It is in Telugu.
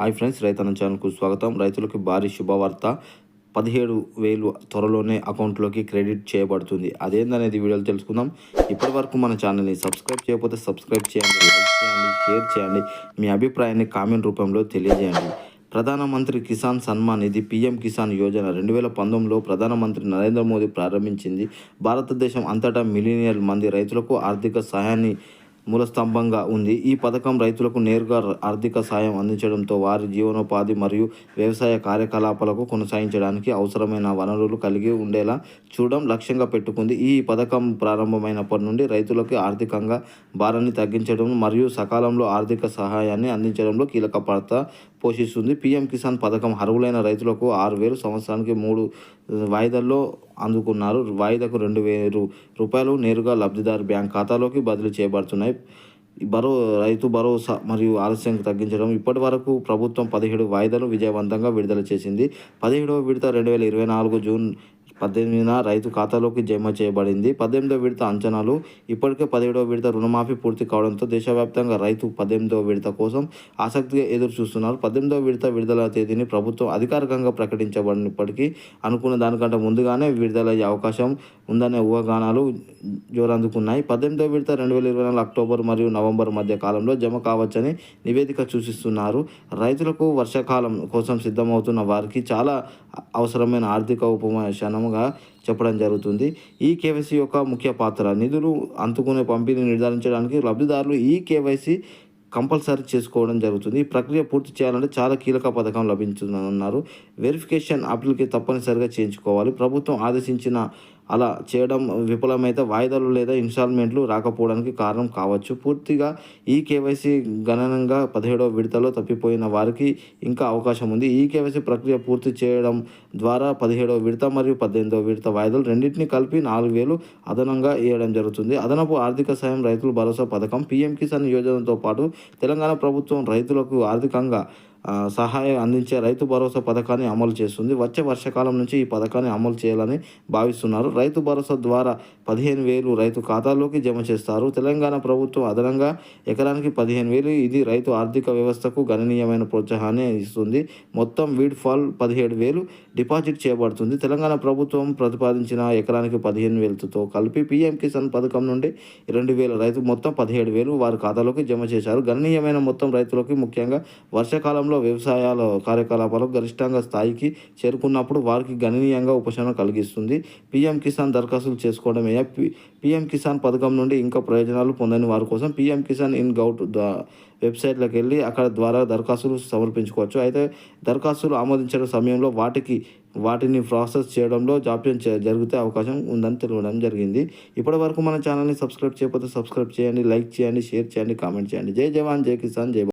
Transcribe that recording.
హాయ్ ఫ్రెండ్స్ రైతన్న ఛానల్కు స్వాగతం. రైతులకు భారీ శుభవార్త. పదిహేడు వేలు త్వరలోనే అకౌంట్లోకి క్రెడిట్ చేయబడుతుంది. అదేందనేది వీడియోలు తెలుసుకుందాం. ఇప్పటి వరకు మన ఛానల్ని సబ్స్క్రైబ్ చేయకపోతే సబ్స్క్రైబ్ చేయండి లైక్ చేయండి షేర్ చేయండి. మీ అభిప్రాయాన్ని కామెంట్ రూపంలో తెలియజేయండి. ప్రధానమంత్రి కిసాన్ సన్మాన్ నిధి పీఎం కిసాన్ యోజన రెండు వేల పంతొమ్మిదిలో ప్రధానమంత్రి నరేంద్ర మోదీ ప్రారంభించింది. భారతదేశం అంతటా మిలియనియర్ మంది రైతులకు ఆర్థిక సహాయాన్ని మూలస్తంభంగా ఉంది. ఈ పథకం రైతులకు నేరుగా ఆర్థిక సాయం అందించడంతో వారి జీవనోపాధి మరియు వ్యవసాయ కార్యకలాపాలకు కొనసాగించడానికి అవసరమైన వనరులు కలిగి ఉండేలా చూడడం లక్ష్యంగా పెట్టుకుంది. ఈ పథకం ప్రారంభమైనప్పటి నుండి రైతులకు ఆర్థికంగా భారాన్ని తగ్గించడం మరియు సకాలంలో ఆర్థిక సహాయాన్ని అందించడంలో కీలక పాత్ర పోషిస్తుంది. పీఎం కిసాన్ పథకం అర్హులైన రైతులకు ఆరు వేలు సంవత్సరానికి మూడు వాయిదాల్లో అందుకున్నారు. వాయిదాకు రెండు వేలు రూపాయలు నేరుగా లబ్ధిదారు బ్యాంక్ ఖాతాలోకి బదిలీ చేయబడుతున్నాయి. భరో రైతు భరోసా మరియు ఆలస్యం తగ్గించడం ఇప్పటి వరకు ప్రభుత్వం పదిహేడు వాయిదాలు విజయవంతంగా విడుదల చేసింది. పదిహేడవ విడత రెండు వేల ఇరవై నాలుగు జూన్ పద్దెనిమిదిన రైతు ఖాతాలోకి జమ చేయబడింది. పద్దెనిమిదో విడత అంచనాలు ఇప్పటికే పదిహేడవ విడత రుణమాఫీ పూర్తి కావడంతో దేశవ్యాప్తంగా రైతు పద్దెనిమిదవ విడత కోసం ఆసక్తిగా ఎదురు చూస్తున్నారు పద్దెనిమిదవ విడత విడుదల తేదీని ప్రభుత్వం అధికారికంగా ప్రకటించబడినప్పటికీ అనుకున్న దానికంటే ముందుగానే విడుదలయ్యే అవకాశం ఉందనే ఊహాగానాలు జోరందుకున్నాయి. పద్దెనిమిదవ విడత రెండు వేల ఇరవై నాలుగు అక్టోబర్ మరియు నవంబర్ మధ్య కాలంలో జమ కావచ్చని నివేదిక సూచిస్తున్నారు. రైతులకు వర్షాకాలం కోసం సిద్ధమవుతున్న వారికి చాలా అవసరమైన ఆర్థిక ఉపశమనంగా చెప్పడం జరుగుతుంది. ఈ కేవైసీ యొక్క ముఖ్య పాత్ర నిధులు అందుకునే పంపిణీ నిర్ధారించడానికి లబ్ధిదారులు ఈ కేవైసీ కంపల్సరీ చేసుకోవడం జరుగుతుంది. ఈ ప్రక్రియ పూర్తి చేయాలంటే చాలా కీలక పథకం లభించిందన్నారు. వెరిఫికేషన్ అప్లికే తప్పనిసరిగా చేయించుకోవాలి. ప్రభుత్వం ఆదేశించిన అలా చేయడం విఫలమైతే వాయిదాలు లేదా ఇన్స్టాల్మెంట్లు రాకపోవడానికి కారణం కావచ్చు. పూర్తిగా ఈ కేవైసీ గణనంగా పదిహేడవ విడతలో తప్పిపోయిన వారికి ఇంకా అవకాశం ఉంది. ఈ కేవైసీ ప్రక్రియ పూర్తి చేయడం ద్వారా పదిహేడవ విడత మరియు పద్దెనిమిదవ విడత వాయిదాలు రెండింటిని కలిపి నాలుగు వేలు అదనంగా ఇవ్వడం జరుగుతుంది. అదనపు ఆర్థిక సాయం రైతుల భరోసా పథకం పీఎం కిసాన్ యోజనతో పాటు తెలంగాణ ప్రభుత్వం రైతులకు ఆర్థికంగా సహాయం అందించే రైతు భరోసా పథకాన్ని అమలు చేస్తుంది. వచ్చే వర్షాకాలం నుంచి ఈ పథకాన్ని అమలు చేయాలని భావిస్తున్నారు. రైతు భరోసా ద్వారా పదిహేను వేలు రైతు ఖాతాలోకి జమ చేస్తారు. తెలంగాణ ప్రభుత్వం అదనంగా ఎకరానికి పదిహేను వేలు ఇది రైతు ఆర్థిక వ్యవస్థకు గణనీయమైన ప్రోత్సాహాన్ని ఇస్తుంది. మొత్తం వీడ్ ఫాల్ పదిహేడు వేలు డిపాజిట్ చేయబడుతుంది. తెలంగాణ ప్రభుత్వం ప్రతిపాదించిన ఎకరానికి పదిహేను వేలతో కలిపి పీఎం కిసాన్ పథకం నుండి రెండు వేల రైతు మొత్తం పదిహేడు వేలు వారి ఖాతాలోకి జమ చేశారు. గణనీయమైన మొత్తం రైతులకి ముఖ్యంగా వర్షాకాలంలో వ్యవసాయాల కార్యకలాపాలు గరిష్టంగా స్థాయికి చేరుకున్నప్పుడు వారికి గణనీయంగా ఉపశమనం కలిగిస్తుంది. పీఎం కిసాన్ దరఖాస్తులు చేసుకోవడమే పీఎం కిసాన్ పథకం నుండి ఇంకా ప్రయోజనాలు పొందని వారి కోసం పీఎం కిసాన్ ఇన్ గౌట్ వెబ్సైట్లోకి వెళ్ళి అక్కడ ద్వారా దరఖాస్తులు సమర్పించుకోవచ్చు. అయితే దరఖాస్తులు ఆమోదించడం సమయంలో వాటికి వాటిని ప్రాసెస్ చేయడంలో జాప్యం జరిగితే అవకాశం ఉందని తెలియడం జరిగింది. ఇప్పటి వరకు మన ఛానల్ని సబ్స్క్రైబ్ చేయకపోతే సబ్స్క్రైబ్ చేయండి లైక్ చేయండి షేర్ చేయండి కామెంట్ చేయండి. జై జవాన్ జై కిసాన్ జై